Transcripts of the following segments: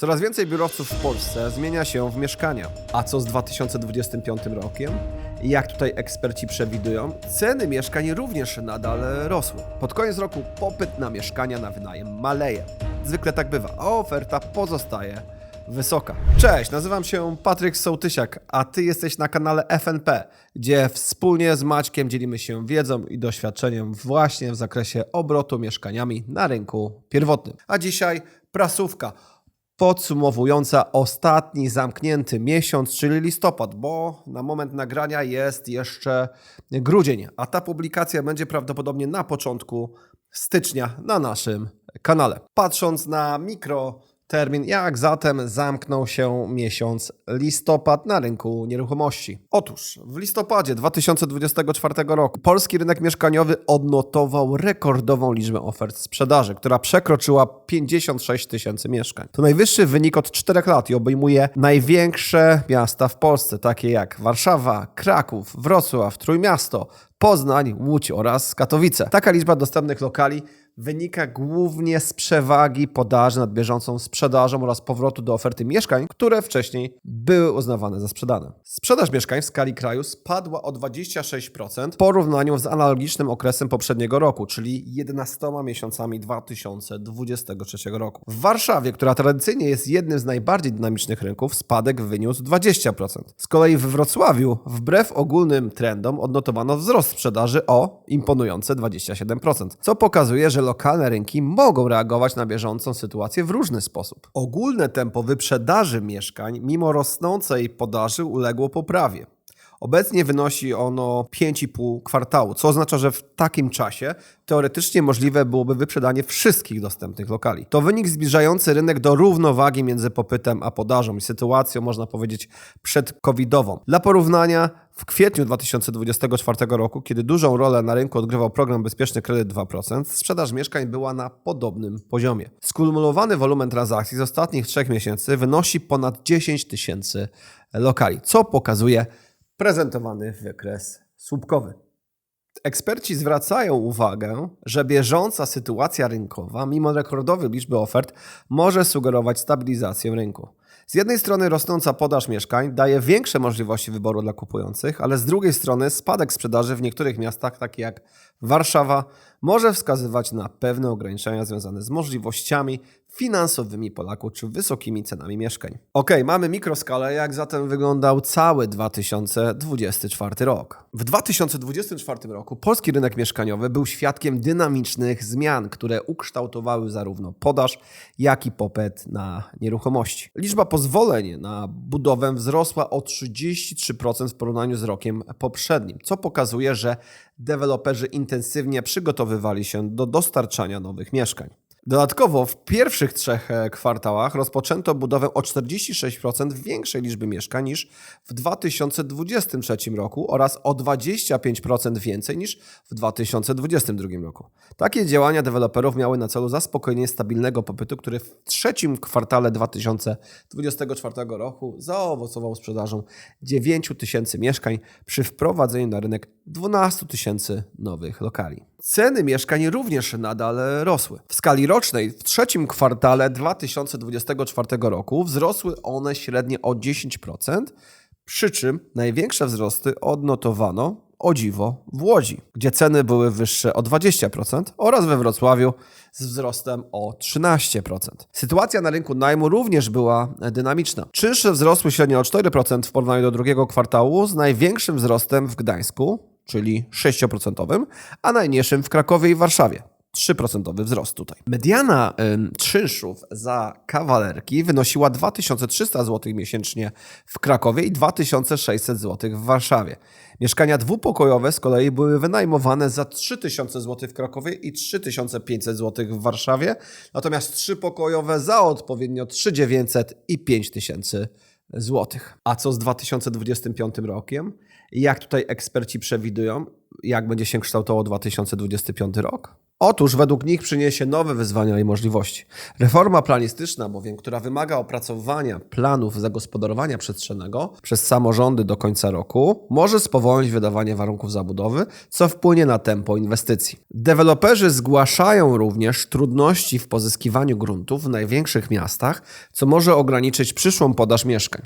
Coraz więcej biurowców w Polsce zmienia się w mieszkania. A co z 2025 rokiem? Jak tutaj eksperci przewidują, ceny mieszkań również nadal rosły. Pod koniec roku popyt na mieszkania na wynajem maleje. Zwykle tak bywa, a oferta pozostaje wysoka. Cześć, nazywam się Patryk Sołtysiak, a ty jesteś na kanale FNP, gdzie wspólnie z Maćkiem dzielimy się wiedzą i doświadczeniem właśnie w zakresie obrotu mieszkaniami na rynku pierwotnym. A dzisiaj prasówka podsumowująca ostatni zamknięty miesiąc, czyli listopad, bo na moment nagrania jest jeszcze grudzień, a ta publikacja będzie prawdopodobnie na początku stycznia na naszym kanale. Patrząc na mikro termin, jak zatem zamknął się miesiąc listopad na rynku nieruchomości. Otóż w listopadzie 2024 roku polski rynek mieszkaniowy odnotował rekordową liczbę ofert sprzedaży, która przekroczyła 56 tysięcy mieszkań. To najwyższy wynik od 4 lat i obejmuje największe miasta w Polsce, takie jak Warszawa, Kraków, Wrocław, Trójmiasto, Poznań, Łódź oraz Katowice. Taka liczba dostępnych lokali wynika głównie z przewagi podaży nad bieżącą sprzedażą oraz powrotu do oferty mieszkań, które wcześniej były uznawane za sprzedane. Sprzedaż mieszkań w skali kraju spadła o 26% w porównaniu z analogicznym okresem poprzedniego roku, czyli 11 miesiącami 2023 roku. W Warszawie, która tradycyjnie jest jednym z najbardziej dynamicznych rynków, spadek wyniósł 20%. Z kolei w Wrocławiu, wbrew ogólnym trendom, odnotowano wzrost sprzedaży o imponujące 27%, co pokazuje, że lokalne rynki mogą reagować na bieżącą sytuację w różny sposób. Ogólne tempo wyprzedaży mieszkań, mimo rosnącej podaży, uległo poprawie. Obecnie wynosi ono 5,5 kwartału, co oznacza, że w takim czasie teoretycznie możliwe byłoby wyprzedanie wszystkich dostępnych lokali. To wynik zbliżający rynek do równowagi między popytem a podażą i sytuacją, można powiedzieć, przed-covidową. Dla porównania, w kwietniu 2024 roku, kiedy dużą rolę na rynku odgrywał program Bezpieczny Kredyt 2%, sprzedaż mieszkań była na podobnym poziomie. Skumulowany wolumen transakcji z ostatnich trzech miesięcy wynosi ponad 10 tysięcy lokali, co pokazuje prezentowany wykres słupkowy. Eksperci zwracają uwagę, że bieżąca sytuacja rynkowa, mimo rekordowej liczby ofert, może sugerować stabilizację rynku. Z jednej strony rosnąca podaż mieszkań daje większe możliwości wyboru dla kupujących, ale z drugiej strony spadek sprzedaży w niektórych miastach, takich jak Warszawa, może wskazywać na pewne ograniczenia związane z możliwościami finansowymi Polaków czy wysokimi cenami mieszkań. Ok, mamy mikroskalę, jak zatem wyglądał cały 2024 rok. W 2024 roku polski rynek mieszkaniowy był świadkiem dynamicznych zmian, które ukształtowały zarówno podaż, jak i popyt na nieruchomości. Liczba pozwoleń na budowę wzrosła o 33% w porównaniu z rokiem poprzednim, co pokazuje, że deweloperzy intensywnie przygotowywali się do dostarczania nowych mieszkań. Dodatkowo w pierwszych trzech e, kwartałach rozpoczęto budowę o 46% większej liczby mieszkań niż w 2023 roku oraz o 25% więcej niż w 2022 roku. Takie działania deweloperów miały na celu zaspokojenie stabilnego popytu, który w trzecim kwartale 2024 roku zaowocował sprzedażą 9 tysięcy mieszkań przy wprowadzeniu na rynek 12 tysięcy nowych lokali. Ceny mieszkań również nadal rosły. W skali rocznej w trzecim kwartale 2024 roku wzrosły one średnio o 10%, przy czym największe wzrosty odnotowano o dziwo w Łodzi, gdzie ceny były wyższe o 20% oraz we Wrocławiu z wzrostem o 13%. Sytuacja na rynku najmu również była dynamiczna. Czynsze wzrosły średnio o 4% w porównaniu do drugiego kwartału z największym wzrostem w Gdańsku, czyli 6%, a najmniejszym w Krakowie i Warszawie. 3% wzrost tutaj. Mediana czynszów za kawalerki wynosiła 2300 zł miesięcznie w Krakowie i 2600 zł w Warszawie. Mieszkania dwupokojowe z kolei były wynajmowane za 3000 zł w Krakowie i 3500 zł w Warszawie, natomiast trzypokojowe za odpowiednio 3900 i 5000 zł. A co z 2025 rokiem? Jak tutaj eksperci przewidują, jak będzie się kształtował 2025 rok? Otóż według nich przyniesie nowe wyzwania i możliwości. Reforma planistyczna, bowiem, która wymaga opracowania planów zagospodarowania przestrzennego przez samorządy do końca roku, może spowolnić wydawanie warunków zabudowy, co wpłynie na tempo inwestycji. Deweloperzy zgłaszają również trudności w pozyskiwaniu gruntów w największych miastach, co może ograniczyć przyszłą podaż mieszkań.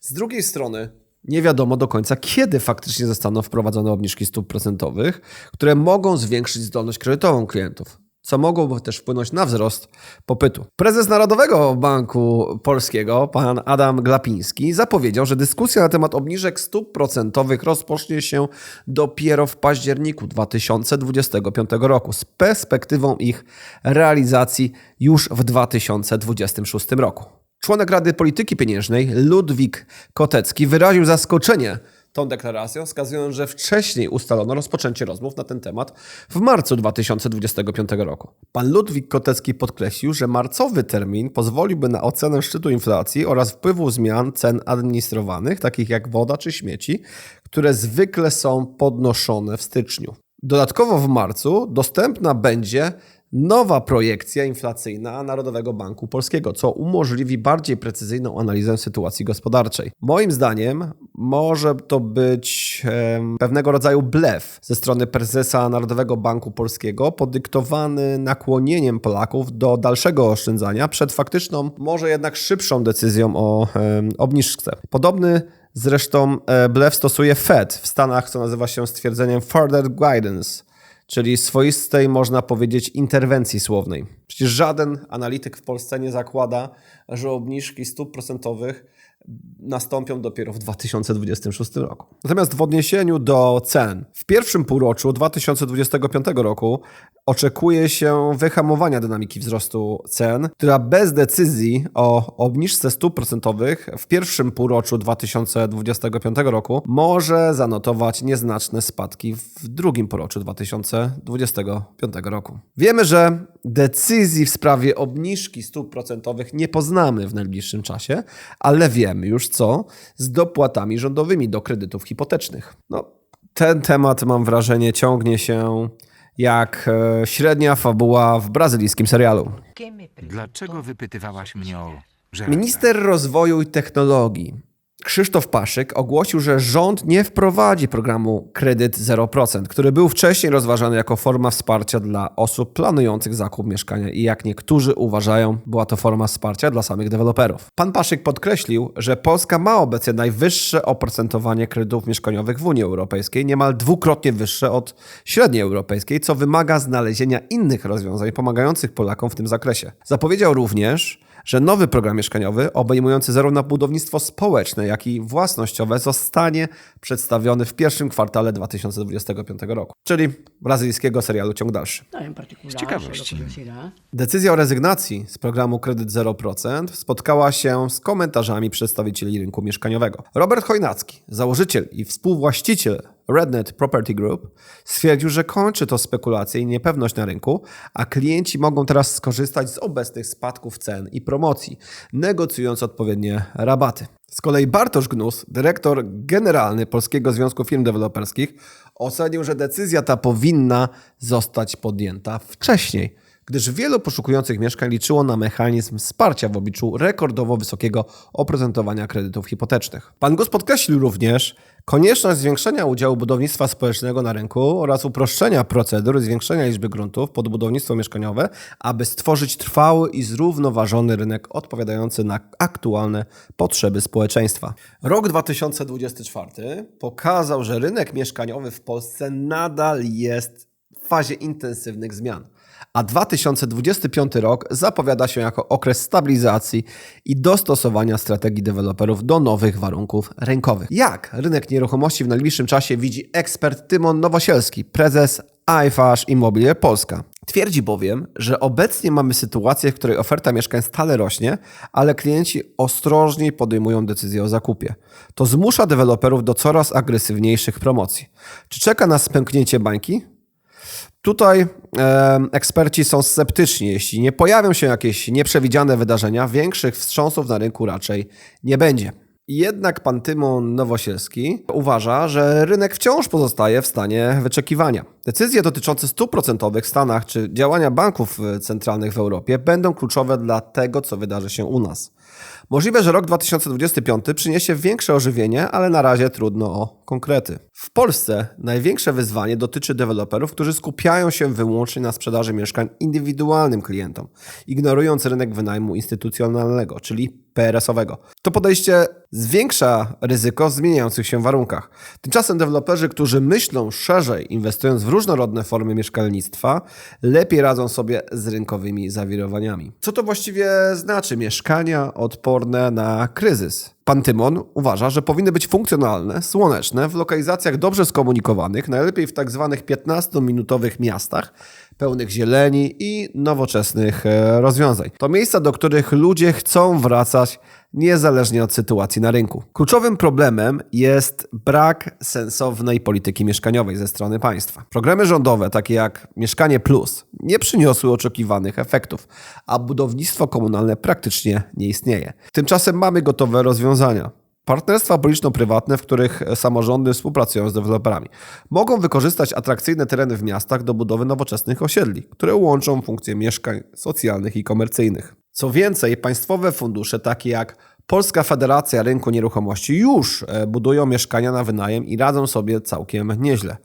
Z drugiej strony, nie wiadomo do końca, kiedy faktycznie zostaną wprowadzone obniżki stóp procentowych, które mogą zwiększyć zdolność kredytową klientów, co mogłoby też wpłynąć na wzrost popytu. Prezes Narodowego Banku Polskiego, pan Adam Glapiński, zapowiedział, że dyskusja na temat obniżek stóp procentowych rozpocznie się dopiero w październiku 2025 roku, z perspektywą ich realizacji już w 2026 roku. Członek Rady Polityki Pieniężnej Ludwik Kotecki wyraził zaskoczenie tą deklaracją, wskazując, że wcześniej ustalono rozpoczęcie rozmów na ten temat w marcu 2025 roku. Pan Ludwik Kotecki podkreślił, że marcowy termin pozwoliłby na ocenę szczytu inflacji oraz wpływu zmian cen administrowanych, takich jak woda czy śmieci, które zwykle są podnoszone w styczniu. Dodatkowo w marcu dostępna będzie nowa projekcja inflacyjna Narodowego Banku Polskiego, co umożliwi bardziej precyzyjną analizę sytuacji gospodarczej. Moim zdaniem może to być em, pewnego rodzaju blef ze strony prezesa Narodowego Banku Polskiego, podyktowany nakłonieniem Polaków do dalszego oszczędzania przed faktyczną, może jednak szybszą decyzją o em, obniżce. Podobny Zresztą e, blef stosuje Fed w Stanach, co nazywa się stwierdzeniem Further Guidance, czyli swoistej, można powiedzieć, interwencji słownej. Przecież żaden analityk w Polsce nie zakłada, że obniżki stóp procentowych nastąpią dopiero w 2026 roku. Natomiast w odniesieniu do cen, w pierwszym półroczu 2025 roku oczekuje się wyhamowania dynamiki wzrostu cen, która bez decyzji o obniżce stóp procentowych w pierwszym półroczu 2025 roku może zanotować nieznaczne spadki w drugim półroczu 2025 roku. Wiemy, że decyzji w sprawie obniżki stóp procentowych nie poznamy w najbliższym czasie, ale wiemy już co z dopłatami rządowymi do kredytów hipotecznych. No, ten temat mam wrażenie ciągnie się jak e, średnia fabuła w brazylijskim serialu. Dlaczego wypytywałaś mnie o żelazne? Minister rozwoju i technologii Krzysztof Paszyk ogłosił, że rząd nie wprowadzi programu Kredyt 0%, który był wcześniej rozważany jako forma wsparcia dla osób planujących zakup mieszkania i jak niektórzy uważają, była to forma wsparcia dla samych deweloperów. Pan Paszyk podkreślił, że Polska ma obecnie najwyższe oprocentowanie kredytów mieszkaniowych w Unii Europejskiej, niemal dwukrotnie wyższe od średniej europejskiej, co wymaga znalezienia innych rozwiązań pomagających Polakom w tym zakresie. Zapowiedział również, że nowy program mieszkaniowy, obejmujący zarówno budownictwo społeczne, jak i własnościowe, zostanie przedstawiony w pierwszym kwartale 2025 roku, czyli brazylijskiego serialu Ciąg Dalszy. Z ciekawości. Decyzja o rezygnacji z programu Kredyt 0% spotkała się z komentarzami przedstawicieli rynku mieszkaniowego. Robert Chojnacki, założyciel i współwłaściciel Rednet Property Group, stwierdził, że kończy to spekulacje i niepewność na rynku, a klienci mogą teraz skorzystać z obecnych spadków cen i promocji, negocjując odpowiednie rabaty. Z kolei Bartosz Gnus, dyrektor generalny Polskiego Związku Firm Deweloperskich, ocenił, że decyzja ta powinna zostać podjęta wcześniej, gdyż wielu poszukujących mieszkań liczyło na mechanizm wsparcia w obliczu rekordowo wysokiego oprocentowania kredytów hipotecznych. Pan Gus podkreślił również konieczność zwiększenia udziału budownictwa społecznego na rynku oraz uproszczenia procedur, zwiększenia liczby gruntów pod budownictwo mieszkaniowe, aby stworzyć trwały i zrównoważony rynek odpowiadający na aktualne potrzeby społeczeństwa. Rok 2024 pokazał, że rynek mieszkaniowy w Polsce nadal jest w fazie intensywnych zmian a 2025 rok zapowiada się jako okres stabilizacji i dostosowania strategii deweloperów do nowych warunków rynkowych. Jak rynek nieruchomości w najbliższym czasie widzi ekspert Tymon Nowosielski, prezes iFasz Immobilier Polska. Twierdzi bowiem, że obecnie mamy sytuację, w której oferta mieszkań stale rośnie, ale klienci ostrożniej podejmują decyzję o zakupie. To zmusza deweloperów do coraz agresywniejszych promocji. Czy czeka nas pęknięcie bańki? Tutaj e, eksperci są sceptyczni. Jeśli nie pojawią się jakieś nieprzewidziane wydarzenia, większych wstrząsów na rynku raczej nie będzie. Jednak pan Tymon Nowosielski uważa, że rynek wciąż pozostaje w stanie wyczekiwania. Decyzje dotyczące stóp procentowych w Stanach czy działania banków centralnych w Europie będą kluczowe dla tego, co wydarzy się u nas. Możliwe, że rok 2025 przyniesie większe ożywienie, ale na razie trudno o konkrety. W Polsce największe wyzwanie dotyczy deweloperów, którzy skupiają się wyłącznie na sprzedaży mieszkań indywidualnym klientom, ignorując rynek wynajmu instytucjonalnego, czyli PRS-owego. To podejście zwiększa ryzyko w zmieniających się warunkach. Tymczasem deweloperzy, którzy myślą szerzej, inwestując w różnorodne formy mieszkalnictwa, lepiej radzą sobie z rynkowymi zawirowaniami. Co to właściwie znaczy mieszkania odporne na kryzys? Pan Tymon uważa, że powinny być funkcjonalne, słoneczne, w lokalizacjach dobrze skomunikowanych, najlepiej w tak zwanych 15-minutowych miastach, pełnych zieleni i nowoczesnych e, rozwiązań. To miejsca, do których ludzie chcą wracać niezależnie od sytuacji na rynku. Kluczowym problemem jest brak sensownej polityki mieszkaniowej ze strony państwa. Programy rządowe, takie jak Mieszkanie Plus, nie przyniosły oczekiwanych efektów, a budownictwo komunalne praktycznie nie istnieje. Tymczasem mamy gotowe rozwiązania. Partnerstwa publiczno-prywatne, w których samorządy współpracują z deweloperami, mogą wykorzystać atrakcyjne tereny w miastach do budowy nowoczesnych osiedli, które łączą funkcje mieszkań socjalnych i komercyjnych. Co więcej, państwowe fundusze takie jak Polska Federacja Rynku Nieruchomości już e, budują mieszkania na wynajem i radzą sobie całkiem nieźle.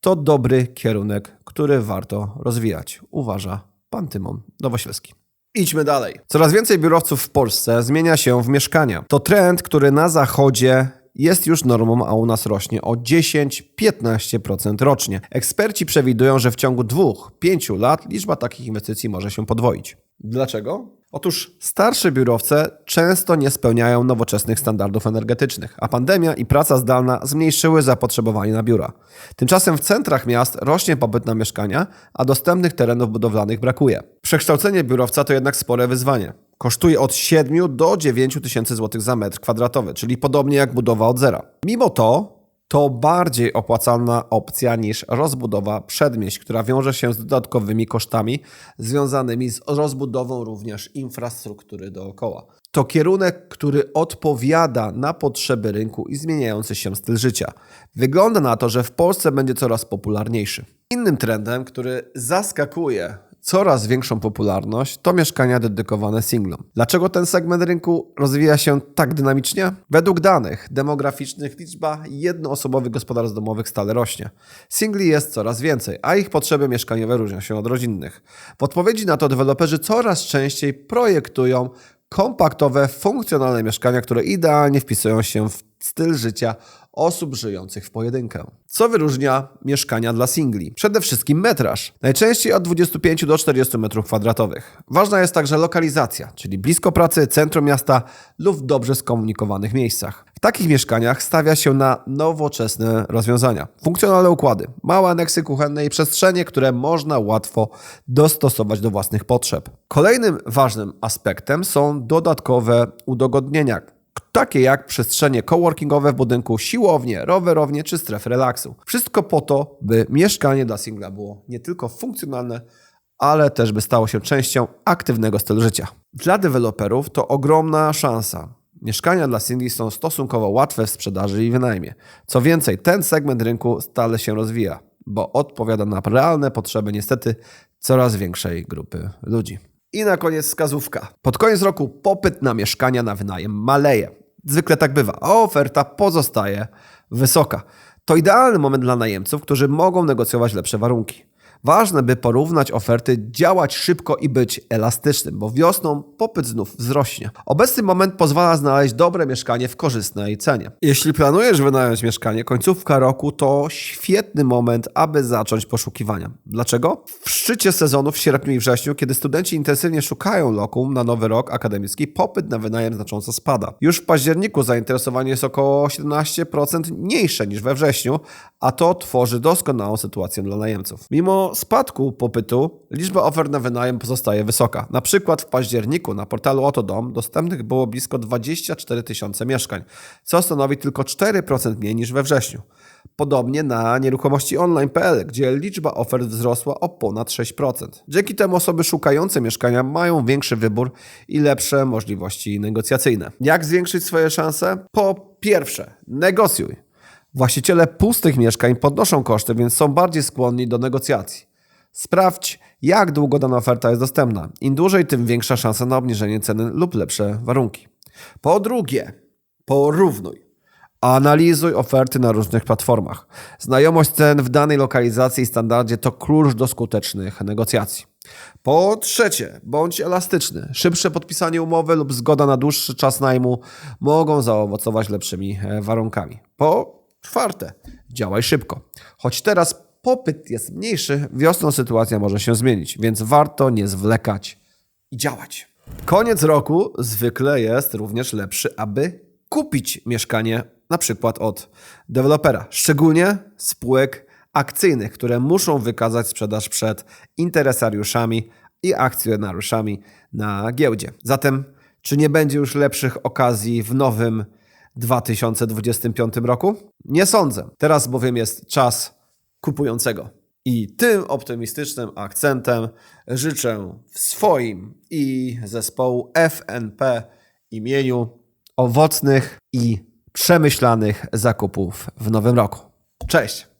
To dobry kierunek, który warto rozwijać, uważa pan Tymon Nowosielski. Idźmy dalej. Coraz więcej biurowców w Polsce zmienia się w mieszkania. To trend, który na zachodzie jest już normą, a u nas rośnie o 10-15% rocznie. Eksperci przewidują, że w ciągu 2-5 lat liczba takich inwestycji może się podwoić. Dlaczego? Otóż starsze biurowce często nie spełniają nowoczesnych standardów energetycznych, a pandemia i praca zdalna zmniejszyły zapotrzebowanie na biura. Tymczasem w centrach miast rośnie popyt na mieszkania, a dostępnych terenów budowlanych brakuje. Przekształcenie biurowca to jednak spore wyzwanie. Kosztuje od 7 do 9 tysięcy złotych za metr kwadratowy, czyli podobnie jak budowa od zera. Mimo to to bardziej opłacalna opcja niż rozbudowa przedmieść, która wiąże się z dodatkowymi kosztami związanymi z rozbudową również infrastruktury dookoła. To kierunek, który odpowiada na potrzeby rynku i zmieniający się styl życia. Wygląda na to, że w Polsce będzie coraz popularniejszy. Innym trendem, który zaskakuje coraz większą popularność to mieszkania dedykowane singlom. Dlaczego ten segment rynku rozwija się tak dynamicznie? Według danych demograficznych liczba jednoosobowych gospodarstw domowych stale rośnie. Singli jest coraz więcej, a ich potrzeby mieszkaniowe różnią się od rodzinnych. W odpowiedzi na to deweloperzy coraz częściej projektują kompaktowe, funkcjonalne mieszkania, które idealnie wpisują się w styl życia osób żyjących w pojedynkę. Co wyróżnia mieszkania dla singli? Przede wszystkim metraż. Najczęściej od 25 do 40 m2. Ważna jest także lokalizacja, czyli blisko pracy, centrum miasta lub w dobrze skomunikowanych miejscach. W takich mieszkaniach stawia się na nowoczesne rozwiązania. Funkcjonalne układy, małe aneksy kuchenne i przestrzenie, które można łatwo dostosować do własnych potrzeb. Kolejnym ważnym aspektem są dodatkowe udogodnienia, takie jak przestrzenie coworkingowe w budynku, siłownie, rowerownie czy strefy relaksu. Wszystko po to, by mieszkanie dla singla było nie tylko funkcjonalne, ale też by stało się częścią aktywnego stylu życia. Dla deweloperów to ogromna szansa. Mieszkania dla singli są stosunkowo łatwe w sprzedaży i wynajmie. Co więcej, ten segment rynku stale się rozwija, bo odpowiada na realne potrzeby niestety coraz większej grupy ludzi. I na koniec wskazówka. Pod koniec roku popyt na mieszkania na wynajem maleje. Zwykle tak bywa, a oferta pozostaje wysoka. To idealny moment dla najemców, którzy mogą negocjować lepsze warunki. Ważne, by porównać oferty, działać szybko i być elastycznym, bo wiosną popyt znów wzrośnie. Obecny moment pozwala znaleźć dobre mieszkanie w korzystnej cenie. Jeśli planujesz wynająć mieszkanie, końcówka roku to świetny moment, aby zacząć poszukiwania. Dlaczego? W szczycie sezonu w sierpniu i wrześniu, kiedy studenci intensywnie szukają lokum na nowy rok akademicki, popyt na wynajem znacząco spada. Już w październiku zainteresowanie jest około 17% mniejsze niż we wrześniu, a to tworzy doskonałą sytuację dla najemców. Mimo spadku popytu, liczba ofert na wynajem pozostaje wysoka. Na przykład w październiku na portalu Otodom dostępnych było blisko 24 tysiące mieszkań, co stanowi tylko 4% mniej niż we wrześniu. Podobnie na nieruchomości online.pl, gdzie liczba ofert wzrosła o ponad 6%. Dzięki temu osoby szukające mieszkania mają większy wybór i lepsze możliwości negocjacyjne. Jak zwiększyć swoje szanse? Po pierwsze, negocjuj. Właściciele pustych mieszkań podnoszą koszty, więc są bardziej skłonni do negocjacji. Sprawdź, jak długo dana oferta jest dostępna. Im dłużej, tym większa szansa na obniżenie ceny lub lepsze warunki. Po drugie, porównuj. Analizuj oferty na różnych platformach. Znajomość cen w danej lokalizacji i standardzie to klucz do skutecznych negocjacji. Po trzecie, bądź elastyczny. Szybsze podpisanie umowy lub zgoda na dłuższy czas najmu mogą zaowocować lepszymi e, warunkami. Po czwarte, działaj szybko. Choć teraz popyt jest mniejszy, wiosną sytuacja może się zmienić, więc warto nie zwlekać i działać. Koniec roku zwykle jest również lepszy, aby kupić mieszkanie na przykład od dewelopera, szczególnie spółek akcyjnych, które muszą wykazać sprzedaż przed interesariuszami i akcjonariuszami na giełdzie. Zatem, czy nie będzie już lepszych okazji w nowym 2025 roku? Nie sądzę. Teraz bowiem jest czas kupującego. I tym optymistycznym akcentem życzę w swoim i zespołu FNP imieniu owocnych i przemyślanych zakupów w nowym roku. Cześć!